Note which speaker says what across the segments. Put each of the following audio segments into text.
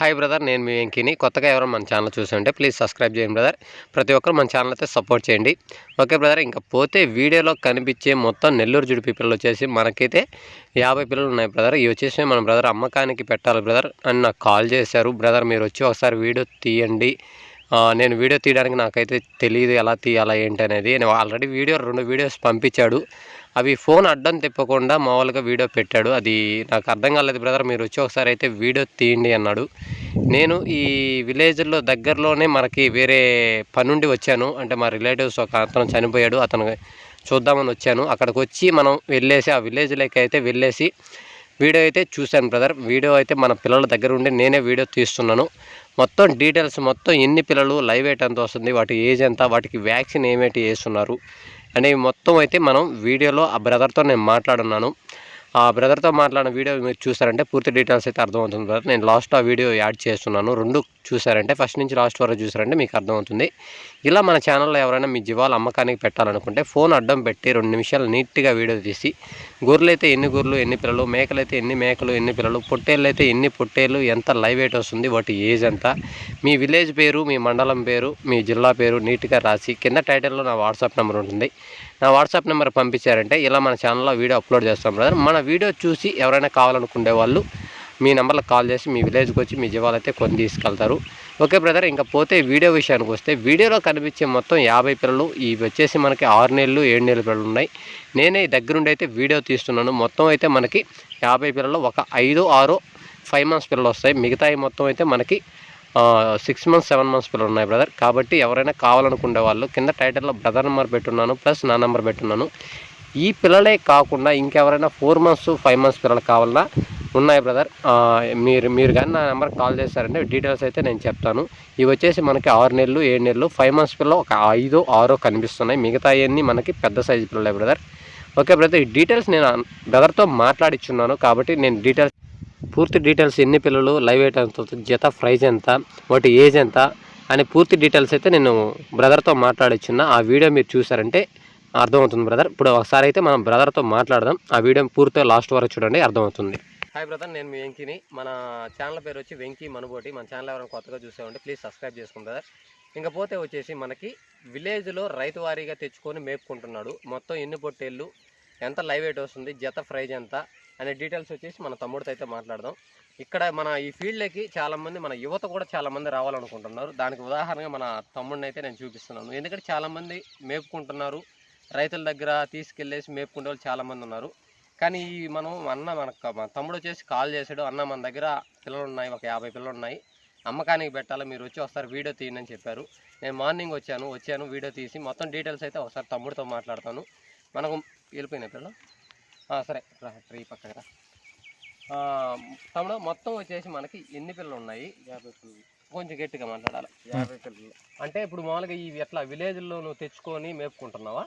Speaker 1: Hi brother నేను మీ వెంకిని. కొత్తగా ఎవరో మన ఛానల్ చూస్తుంటే ప్లీజ్ సబ్స్క్రైబ్ చేయండి బ్రదర్ ప్రతి ఒక్కరు మన ఛానల్ అయితే సపోర్ట్ చేయండి. ఓకే బ్రదర్ ఇంకా పోతే వీడియోలో కనిపించే మొత్తం నెల్లూరు జుడిపి పిల్లలు వచ్చేసి మనకైతే యాభై పిల్లలు ఉన్నాయి బ్రదర్ ఇవి వచ్చేసి మన బ్రదర్ అమ్మకానికి పెట్టాలి బ్రదర్ అని నాకు కాల్ చేశారు. బ్రదర్ మీరు వచ్చి ఒకసారి వీడియో తీయండి. నేను వీడియో తీయడానికి నాకైతే తెలియదు ఎలా తీయాలా ఏంటి అనేది. నేను ఆల్రెడీ వీడియో రెండు వీడియోస్ పంపించాడు. అవి ఫోన్ అడ్డం తిప్పకుండా మామూలుగా వీడియో పెట్టాడు. అది నాకు అర్థం కాలేదు బ్రదర్ మీరు వచ్చి ఒకసారి అయితే వీడియో తీయండి అన్నాడు. నేను ఈ విలేజ్లో దగ్గరలోనే మనకి వేరే పనుండి వచ్చాను. అంటే మా రిలేటివ్స్ ఒక అతను చనిపోయాడు అతను చూద్దామని వచ్చాను. అక్కడికి వచ్చి మనం వెళ్ళేసి ఆ విలేజ్లోకి అయితే వెళ్ళేసి వీడియో అయితే చూశాను బ్రదర్. వీడియో అయితే మన పిల్లల దగ్గర ఉండి నేనే వీడియో తీస్తున్నాను. మొత్తం డీటెయిల్స్ మొత్తం ఎన్ని పిల్లలు లైవ్ ఎయిట్ ఎంత వస్తుంది వాటి ఏజ్ ఎంత వాటికి వ్యాక్సిన్ ఏమేటి వేస్తున్నారు అనేవి మొత్తం అయితే మనం వీడియోలో ఆ బ్రదర్తో నేను మాట్లాడున్నాను. ఆ బ్రదర్తో మాట్లాడిన వీడియో మీరు చూసారంటే పూర్తి డీటెయిల్స్ అయితే అర్థమవుతుంది బ్రదర్ నేను లాస్ట్ ఆ వీడియో యాడ్ చేస్తున్నాను. రెండు చూసారంటే ఫస్ట్ నుంచి లాస్ట్ వరకు చూసారంటే మీకు అర్థమవుతుంది. ఇలా మన ఛానల్లో ఎవరైనా మీ జీవాలు అమ్మకానికి పెట్టాలనుకుంటే ఫోన్ అడ్డం పెట్టి రెండు నిమిషాలు నీట్గా వీడియో తీసి గొర్రెలు అయితే ఎన్ని గొర్రెలు ఎన్ని పిల్లలు మేకలు అయితే ఎన్ని మేకలు ఎన్ని పిల్లలు పొట్టేళ్ళు అయితే ఎన్ని పొట్టేళ్ళు ఎంత లైవ్ వెయిట్ వస్తుంది వాటి ఏజ్ ఎంత? మీ విలేజ్ పేరు మీ మండలం పేరు మీ జిల్లా పేరు నీట్గా రాసి కింద టైటిల్లో నా వాట్సాప్ నెంబర్ ఉంటుంది. నా వాట్సాప్ నెంబర్ పంపించారంటే ఇలా మన ఛానల్లో వీడియో అప్లోడ్ చేస్తాం బ్రదర్ మన వీడియో చూసి ఎవరైనా కావాలనుకునే వాళ్ళు మీ నెంబర్లో కాల్ చేసి మీ విలేజ్కి వచ్చి మీ జీవాలు అయితే కొని తీసుకెళ్తారు. ఓకే బ్రదర్ ఇంకా పోతే వీడియో విషయానికి వస్తే వీడియోలో కనిపించే మొత్తం యాభై పిల్లలు ఇవి వచ్చేసి మనకి ఆరు నెలలు ఏడు నెలల పిల్లలు ఉన్నాయి. నేనే దగ్గరుండి అయితే వీడియో తీస్తున్నాను. మొత్తం అయితే మనకి యాభై పిల్లలు ఒక ఐదు ఆరు ఫైవ్ మంత్స్ పిల్లలు వస్తాయి. మిగతాయి మొత్తం అయితే మనకి సిక్స్ మంత్స్ సెవెన్ మంత్స్ పిల్లలు ఉన్నాయి బ్రదర్ కాబట్టి ఎవరైనా కావాలనుకునే వాళ్ళు కింద టైటిల్లో బ్రదర్ నెంబర్ పెట్టున్నాను ప్లస్ నా నెంబర్ పెట్టున్నాను. ఈ పిల్లలే కాకుండా ఇంకెవరైనా ఫోర్ మంత్స్ ఫైవ్ మంత్స్ పిల్లలు కావాలన్నా ఉన్నాయి బ్రదర్ మీరు మీరు కానీ నా నెంబర్కి కాల్ చేశారంటే డీటెయిల్స్ అయితే నేను చెప్తాను. ఇవి వచ్చేసి మనకి ఆరు నెలలు ఏడు నెలలు ఫైవ్ మంత్స్ పిల్లలు ఒక ఐదో ఆరో కనిపిస్తున్నాయి. మిగతా అన్నీ మనకి పెద్ద సైజు పిల్లలే బ్రదర్ ఓకే బ్రదర్ ఈ డీటెయిల్స్ నేను బ్రదర్తో మాట్లాడిచ్చున్నాను కాబట్టి నేను డీటెయిల్స్ పూర్తి డీటెయిల్స్ ఎన్ని పిల్లలు లైవ్ ఎయిట్ ఎంత అవుతుంది, జత ప్రైజ్ ఎంత వాటి ఏజ్ ఎంత అనే పూర్తి డీటెయిల్స్ అయితే నేను బ్రదర్తో మాట్లాడిచ్చున్నా ఆ వీడియో మీరు చూసారంటే అర్థమవుతుంది బ్రదర్. ఇప్పుడు ఒకసారి అయితే మనం బ్రదర్తో మాట్లాడదాం. ఆ వీడియో పూర్తిగా లాస్ట్ వరకు చూడండి అర్థమవుతుంది. హాయ్ బ్రదర్ నేను మీ వెంకిని. మన ఛానల్ పేరు వచ్చి వెంకీ మనుబోటి. మన ఛానల్ ఎవరైనా కొత్తగా చూసామంటే ప్లీజ్ సబ్స్క్రైబ్ చేసుకోండి బ్రదర్. ఇంకా పోతే వచ్చేసి మనకి విలేజ్లో రైతు వారీగా తెచ్చుకొని మేపుకుంటున్నాడు. మొత్తం ఎన్ని పొట్టేళ్ళు ఎంత లైవ్ వెయిట్ వస్తుంది జత ప్రైజ్ ఎంత అనే డీటెయిల్స్ వచ్చేసి మన తమ్ముడితో అయితే మాట్లాడదాం. ఇక్కడ మన ఈ ఫీల్డ్లోకి చాలామంది మన యువత కూడా చాలామంది రావాలనుకుంటున్నారు. దానికి ఉదాహరణగా మన తమ్ముడిని అయితే నేను చూపిస్తున్నాను. ఎందుకంటే చాలామంది మేపుకుంటున్నారు. రైతుల దగ్గర తీసుకెళ్ళేసి మేపుకునే వాళ్ళు చాలామంది ఉన్నారు. కానీ ఈ మనం అన్న మన మన తమ్ముడు వచ్చేసి కాల్ చేశాడు. అన్న మన దగ్గర పిల్లలు ఉన్నాయి ఒక యాభై పిల్లలు ఉన్నాయి అమ్మకానికి పెట్టాలి మీరు వచ్చి ఒకసారి వీడియో తీయండి అని చెప్పారు. నేను మార్నింగ్ వచ్చాను వచ్చాను వీడియో తీసి మొత్తం డీటెయిల్స్ అయితే ఒకసారి తమ్ముడితో మాట్లాడతాను. మనకు వెళ్ళిపోయినాయి పిల్లలు? సరే రా ట్రీ పక్కన తమ్ముడు మొత్తం వచ్చేసి మనకి ఎన్ని పిల్లలు ఉన్నాయి?
Speaker 2: యాభై పిల్లలు.
Speaker 1: కొంచెం గట్టిగా మాట్లాడాలి?
Speaker 2: యాభై పిల్లలు.
Speaker 1: అంటే ఇప్పుడు మామూలుగా ఇవి ఎట్లా విలేజ్లో నువ్వు తెచ్చుకొని మేపుకుంటున్నావా?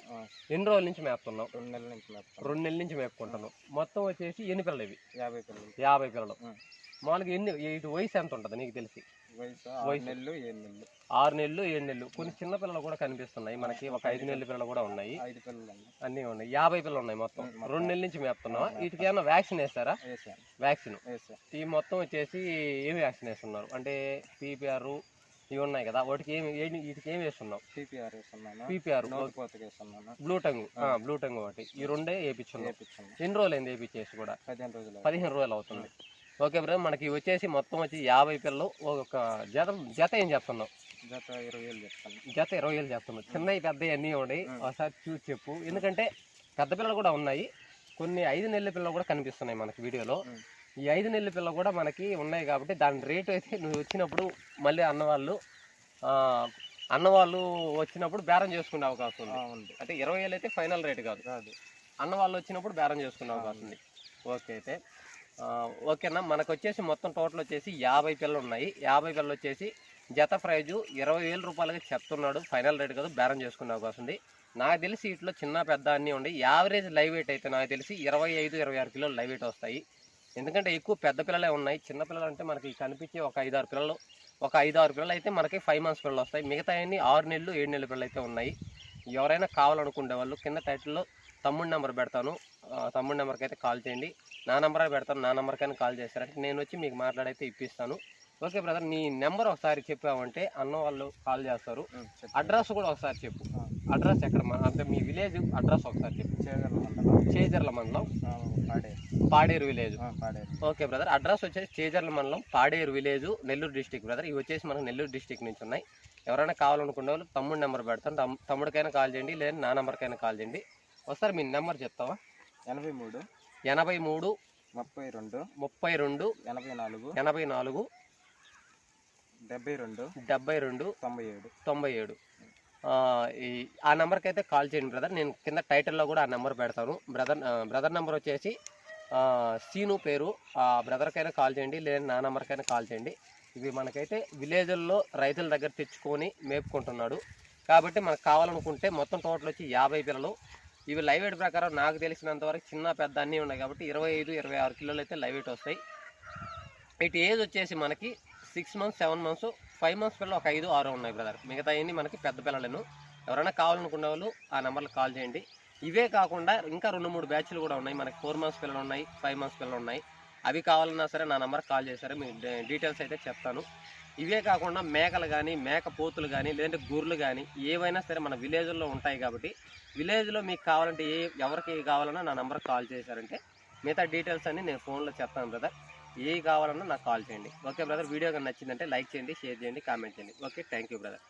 Speaker 1: ఎన్ని రోజుల నుంచి మేపుతున్నావు?
Speaker 2: రెండు నెలల నుంచి మేపుతాం
Speaker 1: రెండు నెలల నుంచి మేపుకుంటున్నావు. మొత్తం వచ్చేసి ఎన్ని పిల్లలు ఇవి?
Speaker 2: యాభై పిల్లలు.
Speaker 1: యాభై పిల్లలు. మామూలుగా ఎన్ని ఇటు వయసు ఎంత ఉంటుంది నీకు తెలిసి?
Speaker 2: వయసు. ఆరు నెలలు ఏడు నెలలు.
Speaker 1: కొన్ని చిన్న పిల్లలు కూడా కనిపిస్తున్నాయి. మనకి ఒక ఐదు నెలల పిల్లలు కూడా ఉన్నాయి. అన్నీ ఉన్నాయి. యాభై పిల్లలు ఉన్నాయి మొత్తం. రెండు నెలల నుంచి మేపుతున్నావా వీటికి ఏమైనా వ్యాక్సిన్ వేస్తారా? వ్యాక్సిన్. ఈ మొత్తం వచ్చేసి ఏమి వ్యాక్సిన్ వేస్తున్నారు? అంటే పీపీఆర్ ఇవి ఉన్నాయి కదా. వాటికి ఏమి వీటికి ఏమి
Speaker 2: వేస్తున్నాను?
Speaker 1: పీపీఆర్.
Speaker 2: వేస్తున్నాను?
Speaker 1: Blue tongue. బ్లూ టంగ్ ఒకటి. ఈ రెండే వేయించున్నాం ఎన్ని రోజులు అయింది వేయించేసి కూడా?
Speaker 2: పదిహేను రోజులు
Speaker 1: పదిహేను రోజులు అవుతుంది. ఓకే బ్రదర్ మనకి వచ్చేసి మొత్తం వచ్చి యాభై పిల్లలు ఒక జత జత ఏం చెప్తున్నావు
Speaker 2: జత ఇరవై వేలు చెప్తాను
Speaker 1: జత ఇరవై వేలు చెప్తున్నావు చిన్నవి పెద్దవి అన్నీ ఉన్నాయి. ఒకసారి చూసి చెప్పు. ఎందుకంటే పెద్ద పిల్లలు కూడా ఉన్నాయి. కొన్ని ఐదు నెలల పిల్లలు కూడా కనిపిస్తున్నాయి మనకి వీడియోలో. ఈ ఐదు నెలల పిల్లలు కూడా మనకి ఉన్నాయి కాబట్టి దాని రేటు అయితే నువ్వు వచ్చినప్పుడు మళ్ళీ అన్నవాళ్ళు అన్నవాళ్ళు వచ్చినప్పుడు బేరం చేసుకునే అవకాశం ఉంది. అంటే ఇరవై వేలు అయితే ఫైనల్ రేట్ కాదు.
Speaker 2: కాదు.
Speaker 1: అన్న వాళ్ళు వచ్చినప్పుడు బేరం చేసుకునే అవకాశం ఉంది. ఓకే అయితే. ఓకేనా? మనకు వచ్చేసి మొత్తం టోటల్ వచ్చేసి యాభై పిల్లలు ఉన్నాయి యాభై పిల్లలు వచ్చేసి జత ప్రైజు ఇరవై వేల రూపాయలకి చెప్తున్నాడు. ఫైనల్ రేట్ కాదు బేరం చేసుకునే అవకాశం ఉంది. నాకు తెలిసి వీటిలో చిన్న పెద్ద అన్నీ ఉండి యావరేజ్ లైవ్ వెయిట్ అయితే నాకు తెలిసి ఇరవై ఐదు ఇరవై ఆరు కిలోలు లైవ్ వెయిట్ వస్తాయి. ఎందుకంటే ఎక్కువ పెద్ద పిల్లలే ఉన్నాయి. చిన్న పిల్లలు అంటే మనకి కనిపించే ఒక ఐదు ఆరు పిల్లలు ఒక ఐదు ఆరు పిల్లలు అయితే మనకి ఫైవ్ మంత్స్ పిల్లలు వస్తాయి. మిగతా అన్ని ఆరు నెలలు ఏడు నెలల పిల్లలు అయితే ఉన్నాయి. ఎవరైనా కావాలనుకునే వాళ్ళు కింద టైటిల్లో తమ్ముడి నెంబర్ పెడతాను. తమ్ముడి నెంబర్కి అయితే కాల్ చేయండి. నా నెంబర్ పెడతాను. నా నెంబర్కైనా కాల్ చేస్తారంటే నేను వచ్చి మీకు మాట్లాడైతే ఇప్పిస్తాను. ఓకే బ్రదర్ నీ నెంబర్ ఒకసారి చెప్పావంటే అన్న వాళ్ళు కాల్ చేస్తారు. అడ్రస్ కూడా ఒకసారి చెప్పు. అడ్రస్ ఎక్కడ అంటే మీ విలేజ్ అడ్రస్ ఒకసారి చెప్పు. చేజర్ల మండలం.
Speaker 2: Paderu.
Speaker 1: Village. Okay brother address వచ్చేసి చేజర్ల మండలం Paderu village Nellore district brother. ఇవి వచ్చేసి మనకు నెల్లూరు డిస్టిక్ నుంచి ఉన్నాయి. ఎవరైనా కావాలనుకునే వాళ్ళు తమ్ముడు నెంబర్ పెడతాను. తమ్- తమ్ముడికైనా కాల్ చేయండి లేదా నా నెంబర్కైనా కాల్ చేయండి. ఒకసారి మీ నెంబర్ చెప్తావా?
Speaker 2: ఎనభై మూడు
Speaker 1: ఎనభై మూడు
Speaker 2: ముప్పై రెండు
Speaker 1: ముప్పై రెండు
Speaker 2: ఎనభై నాలుగు
Speaker 1: ఎనభై నాలుగు
Speaker 2: డెబ్బై రెండు.
Speaker 1: డెబ్బై రెండు.
Speaker 2: తొంభై ఏడు.
Speaker 1: తొంభై ఏడు. ఆ, ఈ ఆ నెంబర్కి అయితే కాల్ చేయండి బ్రదర్. నేను కింద టైటిల్లో కూడా ఆ నెంబర్ పెడతాను. బ్రదర్ బ్రదర్ నెంబర్ వచ్చేసి సీను పేరు. ఆ బ్రదర్కైనా కాల్ చేయండి లేదా నా నెంబర్కైనా కాల్ చేయండి. ఇవి మనకైతే విలేజ్ల్లో రైతుల దగ్గర తెచ్చుకొని మేపుకుంటున్నాడు. కాబట్టి మనకు కావాలనుకుంటే మొత్తం టోటల్ వచ్చి యాభై పిల్లలు. ఇవి లైవ్ వెయిట్ ప్రకారం నాకు తెలిసినంత వరకు చిన్న పెద్ద అన్నీ ఉన్నాయి కాబట్టి ఇరవై ఐదు ఇరవై ఆరు కిలోలు అయితే లైవ్ వెయిట్ వస్తాయి. ఇటు ఏజ్ వచ్చేసి మనకి six months seven months five months పిల్లలు ఒక ఐదు ఆరు ఉన్నాయి బ్రదర్. మిగతా అన్ని మనకి పెద్ద పిల్లలను. ఎవరైనా కావాలనుకునే వాళ్ళు ఆ నెంబర్కి కాల్ చేయండి. ఇవే కాకుండా ఇంకా రెండు మూడు బ్యాచ్లు కూడా ఉన్నాయి. మనకి ఫోర్ మంత్స్ పిల్లలు ఉన్నాయి ఫైవ్ మంత్స్ పిల్లలు ఉన్నాయి. అవి కావాలన్నా సరే నా నెంబర్కి కాల్ చేశారు మీ డీటెయిల్స్ అయితే చెప్తాను. ఇవే కాకుండా మేకలు కానీ మేక పోతులు కానీ లేదంటే గొర్రెలు కానీ ఏవైనా సరే మన విలేజ్లో ఉంటాయి కాబట్టి విలేజ్లో మీకు కావాలంటే ఏ ఎవరికి కావాలన్నా నా నెంబర్కి కాల్ చేశారంటే మిగతా డీటెయిల్స్ అన్ని నేను ఫోన్లో చెప్తాను బ్రదర్. ఏ కావాలన్నా నాకు కాల్ చేయండి. ఓకే బ్రదర్ వీడియో కానీ నచ్చిందంటే లైక్ చేయండి షేర్ చేయండి కామెంట్ చేయండి. Okay thank you brother